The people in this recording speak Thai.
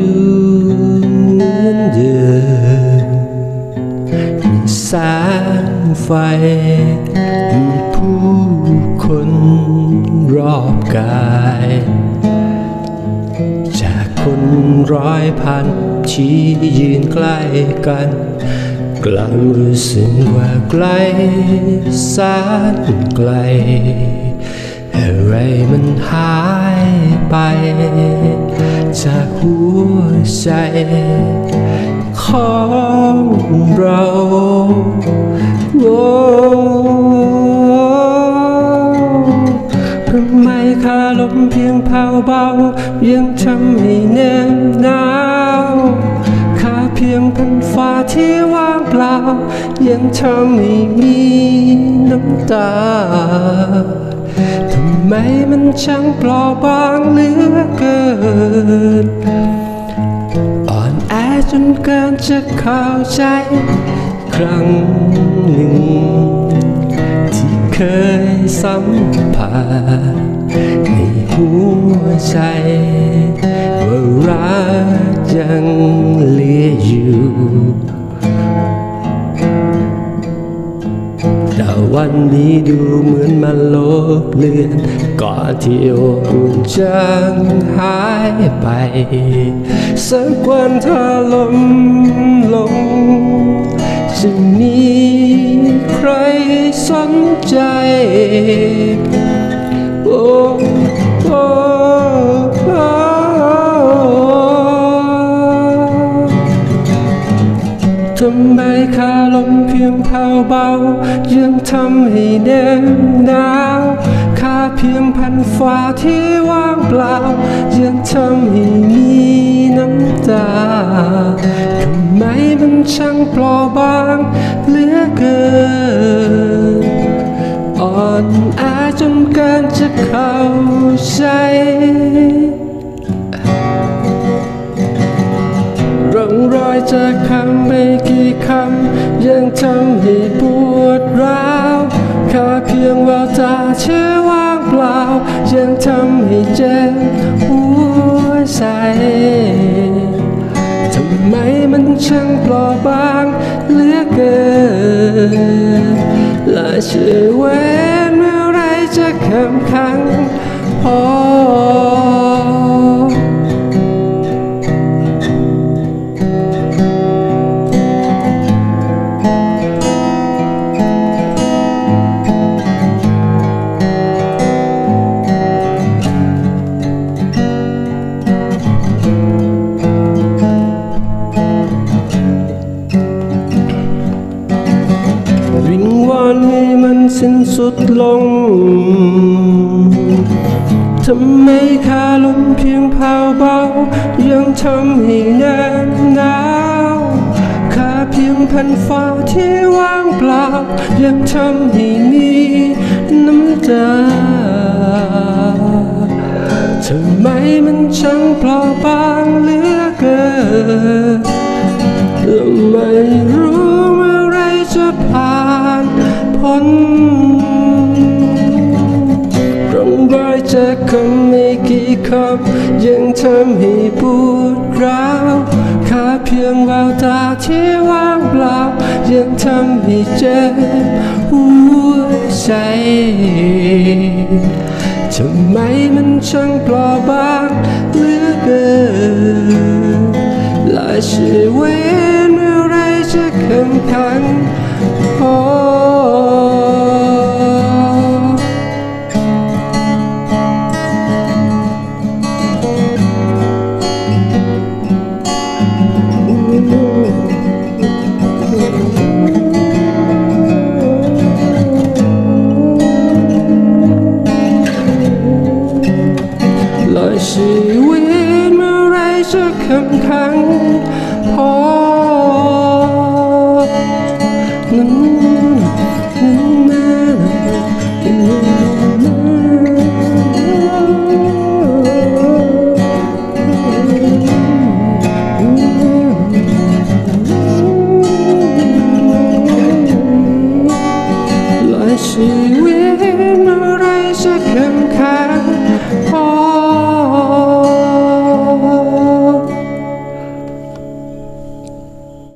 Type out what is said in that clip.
อนเดิมมีแสงไฟ มีผู้คนรอบกาย จากคนร้อยพันที่ยืนใกล้กัน กลังรู้สึกว่าไกลแสนไกลอะไรมันหายไป จากหัวใจของเราโอ้ทำไมคาลมเพียงเผาเบา ยังทำให้แน่หนาวคาเพียงพันฟ้าที่ว่างเปล่า ยังทำให้มีน้ำตา ไมมันช่างเปล่าบางเหลือเกิน อ่อนแอจนเกินจะเข้าใจครั้งหนึ่ง ที่เคยสัมผัสในหัวใจ ว่ารักยังเหลืออยู่ แต่วันนี้ดูเหมือนมันลบเลือนก่อนที่อบอุ่นจางหายไป สักวันถ้าลมลงจะมีใครสนใจ โอ้ ยังทำให้แน่หนาวคาเพียงพันฟ้าที่ว่างเปล่า ยังทำให้มีน้ำตาทำไมมันช่างเปลอบางเหลือเกิน อ่อนแอจนเกินจะเข้าใจ ตาเชื่อว่างเปล่ายังทำให้เจ็บหัวใจทำไมมันช่างเปลอบางเหลือเกินและชีวิตเสิ้นสุดลง ทำไมคาลมเพียงเผาเบา ยังทำให้แน่หนาวคาเพียงแผ่นฟ้าที่ว่างเปล่า ยังทำให้มีน้ำตาทำไมมันช่างเปล่าบางเหลือเกินและไม่รู้เมื่อไรจะผ่าน นร่องรอยจากคำไม่กี่คำยังทำให้ปวดร้าวแค่เพียงแววตาที่ว่างเปล่ายังทำให้เจ็บหัวใจทำไมมันช่างเปล่าบางเหลือเกินและชีวิตเมื่อไรจะเข้มแข็ง จะเข้มแข็ง